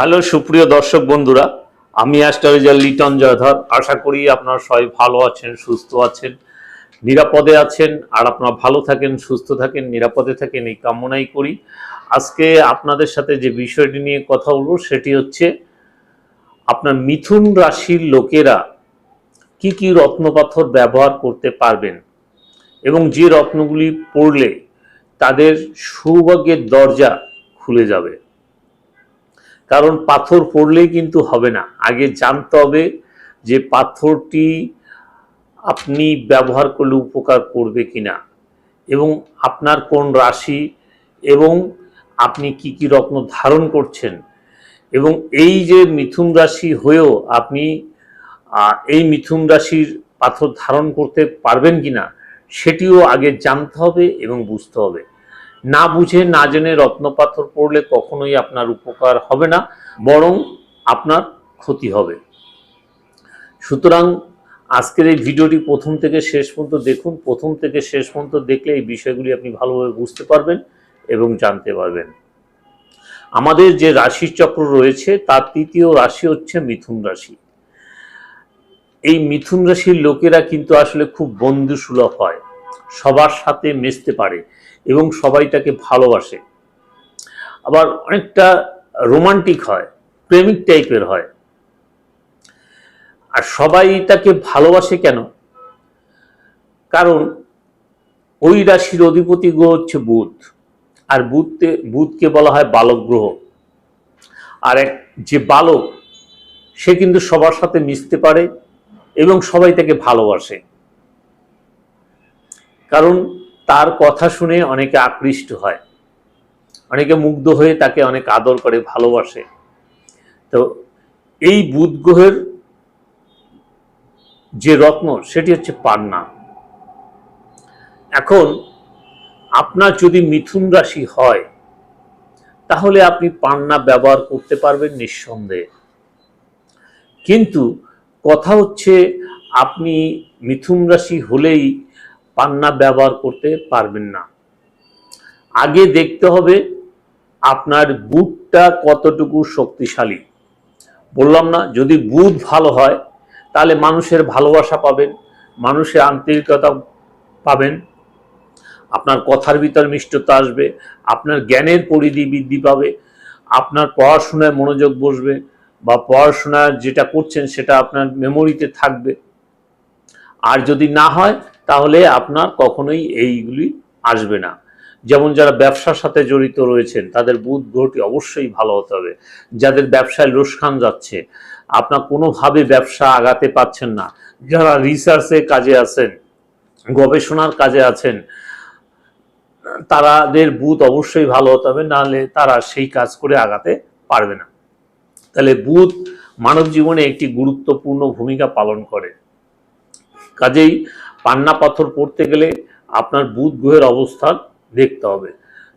Hello সুপ্রিয় দর্শক বন্ধুরা, আমি অ্যাস্ট্রোলজার লিটন জয়ধর। আশা করি আপনারা সবাই ভালো আছেন, সুস্থ আছেন, নিরাপদে আছেন, আর আপনারা ভালো থাকেন, সুস্থ থাকেন, নিরাপদে থাকেন, এই কামনাই করি। আজকে আপনাদের সাথে যে বিষয়টি নিয়ে কথা বলব, সেটি হচ্ছে আপনার মিথুন রাশির লোকেরা কি কি রত্নপাথর ব্যবহার করতে পারবেন এবং যে রত্নগুলি পড়লে তাদের সৌভাগ্যের দরজা খুলে যাবে। কারণ পাথর পড়লেই কিন্তু হবে না। আগে জানতে হবে যে পাথরটি আপনি ব্যবহার করলে উপকার করবে কিনা এবং আপনার কোন রাশি এবং আপনি কি কি রত্ন ধারণ করছেন এবং এই যে মিথুন রাশি হয়েও আপনি এই মিথুন রাশির পাথর ধারণ করতে পারবেন কিনা সেটিও আগে জানতে হবে এবং বুঝতে হবে। না বুঝে, না জেনে রত্ন পাথর পড়লে কখনোই আপনার উপকার হবে না, বরং আপনার ক্ষতি হবে। সুতরাং আজকের এই ভিডিওটি প্রথম থেকে শেষ পর্যন্ত দেখুন। প্রথম থেকে শেষ পর্যন্ত দেখলে এই বিষয়গুলি আপনি ভালোভাবে বুঝতে পারবেন এবং জানতে পারবেন। আমাদের যে রাশির চক্র রয়েছে, তার তৃতীয় রাশি হচ্ছে মিথুন রাশি। এই মিথুন রাশির লোকেরা কিন্তু আসলে খুব বন্ধুসুলভ হয়। সবার সাথে মিশতে পারে। এবং সবাই তাকে ভালোবাসে। আবার অনেকটা রোমান্টিক হয়, প্রেমিক টাইপের হয়। আর সবাই তাকে ভালোবাসে কেন? কারণ ওই রাশির অধিপতি গ্রহ হচ্ছে বুধ। আর বুধকে বুধকে বলা হয় বালক গ্রহ আর এক, যে বালক, সে কিন্তু সবার সাথে মিশতে পারে এবং সবাই তাকে ভালোবাসে। কারণ তার কথা শুনে অনেকে আকৃষ্ট হয়। অনেকে মুগ্ধ হয়ে তাকে অনেক আদর করে, ভালোবাসে। তো এই বুধ গ্রহের যে রত্ন, সেটি হচ্ছে পান্না। এখন আপনার যদি মিথুন রাশি হয়, তাহলে আপনি পান্না ব্যবহার করতে পারবেন নিঃসন্দেহে। কিন্তু কথা হচ্ছে, আপনি মিথুন রাশি হলেই পান্না ব্যবহার করতে পারবেন না। আগে দেখতে হবে আপনার বুধটা কতটুকু শক্তিশালী। বললাম না, যদি বুধ ভালো হয়, তাহলে মানুষের ভালোবাসা পাবেন, মানুষের আন্তরিকতা পাবেন, আপনার কথার ভিতর মিষ্টতা আসবে, আপনার জ্ঞানের পরিধি বৃদ্ধি পাবে, আপনার পড়াশোনায় মনোযোগ বসবে বা পড়াশোনা যেটা করছেন সেটা আপনার মেমোরিতে থাকবে। আর যদি না হয় তাহলে আপনার কখনোই এইগুলি আসবে না। যেমন যারা ব্যবসার সাথে জড়িত রয়েছেন, তাদের বুধ গ্রহটি অবশ্যই ভালো হতে হবে। যাদের ব্যবসায় লোসখান যাচ্ছে, আপনার কোনোভাবে ব্যবসা আগাতে পাচ্ছেন না। যারা রিসার্চে কাজে আছেন, গবেষণার কাজে আছেন তাদের বুধ অবশ্যই ভালো হতে হবে নাহলে তারা সেই কাজ করে আগাতে পারবে না। তাহলে বুধ মানব জীবনে একটি গুরুত্বপূর্ণ ভূমিকা পালন করে। কাজেই পান্না পাথর পড়তে গেলে আপনার বুধ গ্রহের অবস্থান দেখতে হবে।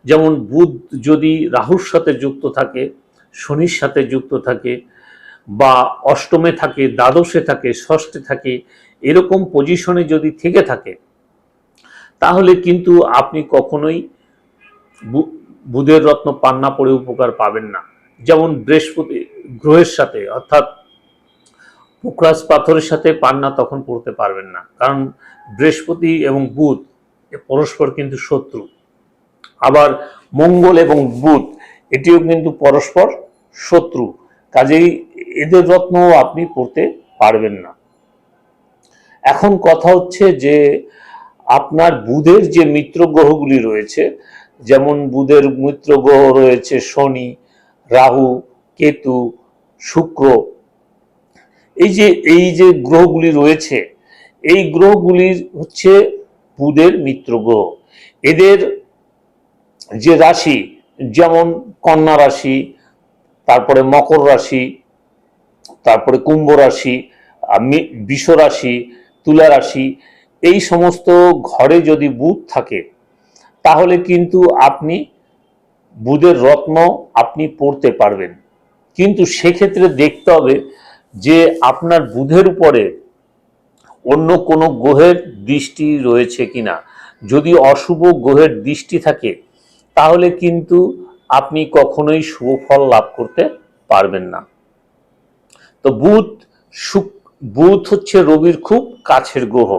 যেমন বুধ যদি রাহুর সাথে যুক্ত থাকে, শনির সাথে যুক্ত থাকে, বা অষ্টমে থাকে, দ্বাদশে থাকে, ষষ্ঠে থাকে, এরকম পজিশনে যদি থেকে থাকে, তাহলে কিন্তু আপনি কখনোই বুধের রত্ন পান্না পড়ে উপকার পাবেন না। যেমন বৃহস্পতি, গ্রহের সাথে, অর্থাৎ পুকরাস পাথরের সাথে পান্না তখন পড়তে পারবেন না। কারণ বৃহস্পতি এবং বুধ পরস্পর কিন্তু শত্রু। আবার মঙ্গল এবং বুধ এটিও কিন্তু পরস্পর শত্রু। কাজেই এদের রত্ন আপনি পড়তে পারবেন না। এখন কথা হচ্ছে যে, আপনার বুধের যে মিত্র গ্রহগুলি রয়েছে, যেমন বুধের মিত্র গ্রহ রয়েছে শনি, রাহু, কেতু, শুক্র এই যে এই যে গ্রহগুলি রয়েছে, এই গ্রহগুলির হচ্ছে বুধের মিত্র গ্রহ। এদের যে রাশি, যেমন কন্যা রাশি, তারপরে মকর রাশি, তারপরে কুম্ভ রাশি বৃষ রাশি, তুলা রাশি, এই সমস্ত ঘরে যদি বুধ থাকে, তাহলে কিন্তু আপনি বুধের রত্ন আপনি পড়তে পারবেন। কিন্তু সেক্ষেত্রে দেখতে হবে যে আপনার বুধের উপরে অন্য কোনো গ্রহের দৃষ্টি রয়েছে কিনা। যদি অশুভ গ্রহের দৃষ্টি থাকে, তাহলে কিন্তু আপনি কখনোই শুভ ফল লাভ করতে পারবেন না। তো বুধ শুক, বুধ হচ্ছে রবির খুব কাছের গ্রহ,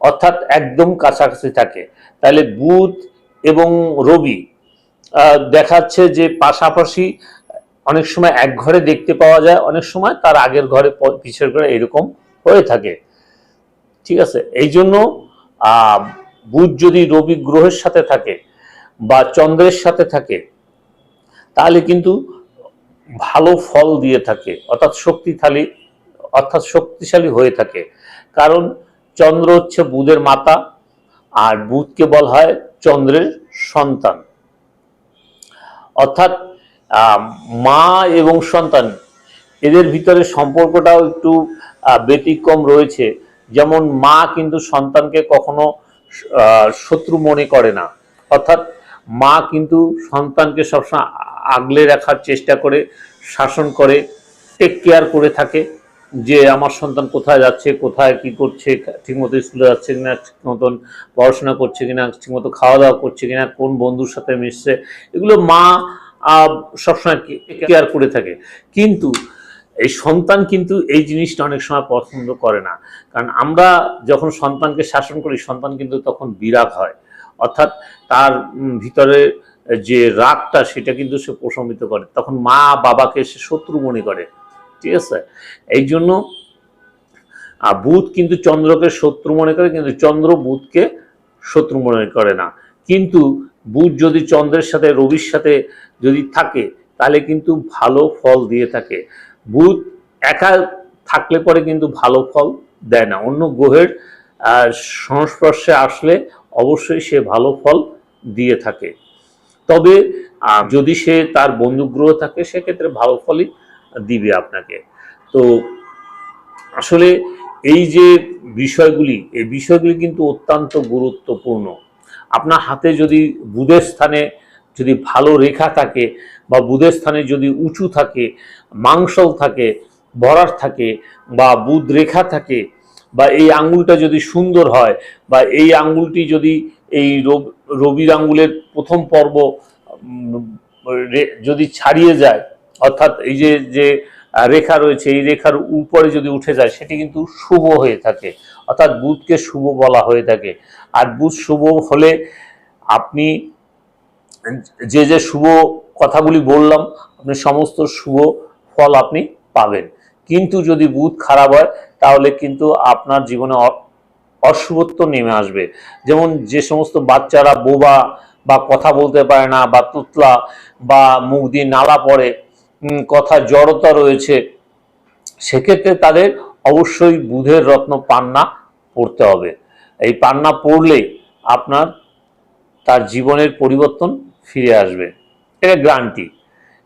অর্থাৎ একদম কাছাকাছি থাকে। তাহলে বুধ এবং রবি দেখাচ্ছে যে পাশাপাশি অনেক সময় এক ঘরে দেখতে পাওয়া যায়, অনেক সময় তার আগের ঘরে পিছের ঘরে এরকম হয়ে থাকে। ঠিক আছে? এই জন্য বুধ যদি রবি গ্রহের সাথে থাকে বা চন্দ্রের সাথে থাকে, তাহলে কিন্তু ভালো ফল দিয়ে থাকে, অর্থাৎ শক্তিশালী অর্থাৎ শক্তিশালী হয়ে থাকে। কারণ চন্দ্র হচ্ছে বুধের মাতা, আর বুধকে বলা হয় চন্দ্রের সন্তান। অর্থাৎ মা এবং সন্তান, এদের ভিতরে সম্পর্কটাও একটু ব্যতিক্রম রয়েছে। যেমন মা কিন্তু সন্তানকে কখনো শত্রু মনে করে না। অর্থাৎ মা কিন্তু সন্তানকে সবসময় আগলে রাখার চেষ্টা করে, শাসন করে টেক কেয়ার করে থাকে যে আমার সন্তান কোথায় যাচ্ছে, কোথায় কি করছে, ঠিকমতো স্কুলে যাচ্ছে কিনা ঠিক মতন পড়াশোনা করছে কিনা, ঠিকমতো খাওয়া দাওয়া করছে কিনা, কোন বন্ধুর সাথে মিশছে। এগুলো মা সবসময় কেয়ার করে। থাকে। কিন্তু এই সন্তান কিন্তু এই জিনিসটা অনেক সময় পছন্দ করে না। কারণ আমরা যখন সন্তানকে শাসন করি সন্তান কিন্তু তখন বিরাগ হয়। অর্থাৎ তার ভিতরে যে রাগটা সেটা কিন্তু সে প্রশমিত করে। তখন মা বাবাকে সে শত্রু মনে করে। ঠিক আছে? এই জন্য বুধ কিন্তু চন্দ্রকে শত্রু মনে করে কিন্তু চন্দ্র বুধকে শত্রু মনে করে না। কিন্তু বুধ যদি চন্দ্রের সাথে, রবির সাথে যদি থাকে, তাহলে কিন্তু ভালো ফল দিয়ে থাকে। বুধ একা থাকলে পরে কিন্তু ভালো ফল দেয় না। অন্য গ্রহের সংস্পর্শে আসলে অবশ্যই সে ভালো ফল দিয়ে থাকে। তবে যদি সে তার বন্ধু গ্রহ থাকে, সেক্ষেত্রে ভালো ফলই দিবে আপনাকে। তো আসলে এই যে বিষয়গুলি, এই বিষয়গুলি কিন্তু অত্যন্ত গুরুত্বপূর্ণ। আপনার হাতে যদি বুধের স্থানে যদি ভালো রেখা থাকে বা বুধের স্থানে যদি উঁচু থাকে, মাংসল থাকে বরার থাকে বা বুধ রেখা থাকে বা এই আঙ্গুলটা যদি সুন্দর হয় বা এই আঙ্গুলটি যদি এই রব- রবির আঙ্গুলের প্রথম পর্ব যদি ছাড়িয়ে যায়, অর্থাৎ এই যে যে রেখা রয়েছে, এই রেখার উপরে যদি উঠে যায়, সেটি কিন্তু শুভ হয়ে থাকে। অর্থাৎ বুধকে শুভ বলা হয়ে থাকে। আর বুধ শুভ হলে আপনি যে যে শুভ কথাগুলি বললাম, আপনি সমস্ত শুভ ফল আপনি পাবেন। কিন্তু যদি বুধ খারাপ হয়, তাহলে কিন্তু আপনার জীবনে অশুভত্ব নেমে আসবে। যেমন যে সমস্ত বাচ্চারা বোবা বা কথা বলতে পারে না, বা তুতলা বা মুখ দিয়ে নালা পড়ে কথা জড়তা রয়েছে, সেক্ষেত্রে তাদের অবশ্যই বুধের রত্ন পান্না পড়তে হবে। এই পান্না পড়লে আপনার তার জীবনের পরিবর্তন ফিরে আসবে। এটা গ্রান্টি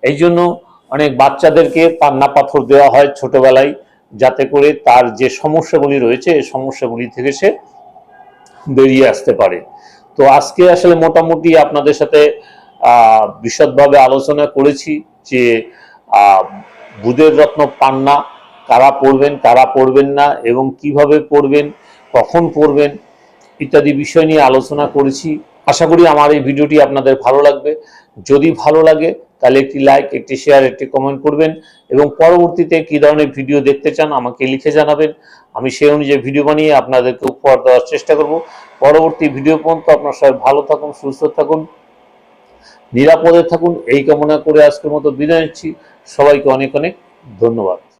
এই জন্য অনেক বাচ্চাদেরকে পান্না পাথর দেওয়া হয় ছোটবেলায় যাতে করে তার যে সমস্যাগুলি রয়েছে, এই সমস্যাগুলি থেকে সে বেরিয়ে আসতে পারে। তো আজকে আসলে মোটামুটি আপনাদের সাথে বিশদভাবে আলোচনা করেছি যে বুধের রত্ন পান্না কারা পড়বেন কারা পড়বেন না, এবং কীভাবে পড়বেন, কখন পড়বেন ইত্যাদি বিষয় নিয়ে আলোচনা করেছি। আশা করি আমার এই ভিডিওটি আপনাদের ভালো লাগবে। যদি ভালো লাগে, তাহলে একটি লাইক একটি শেয়ার একটি কমেন্ট করবেন, এবং পরবর্তীতে কি ধরনের ভিডিও দেখতে চান আমাকে লিখে জানাবেন। আমি সেই অনুযায়ী ভিডিও বানিয়ে আপনাদেরকে উপহার দেওয়ার চেষ্টা করব। পরবর্তী ভিডিও পর্যন্ত আপনার সবাই ভালো থাকুন, সুস্থ থাকুন, নিরাপদে থাকুন। এই কামনা করে আজকের মতো বিদায় নিচ্ছি। সবাইকে অনেক অনেক ধন্যবাদ।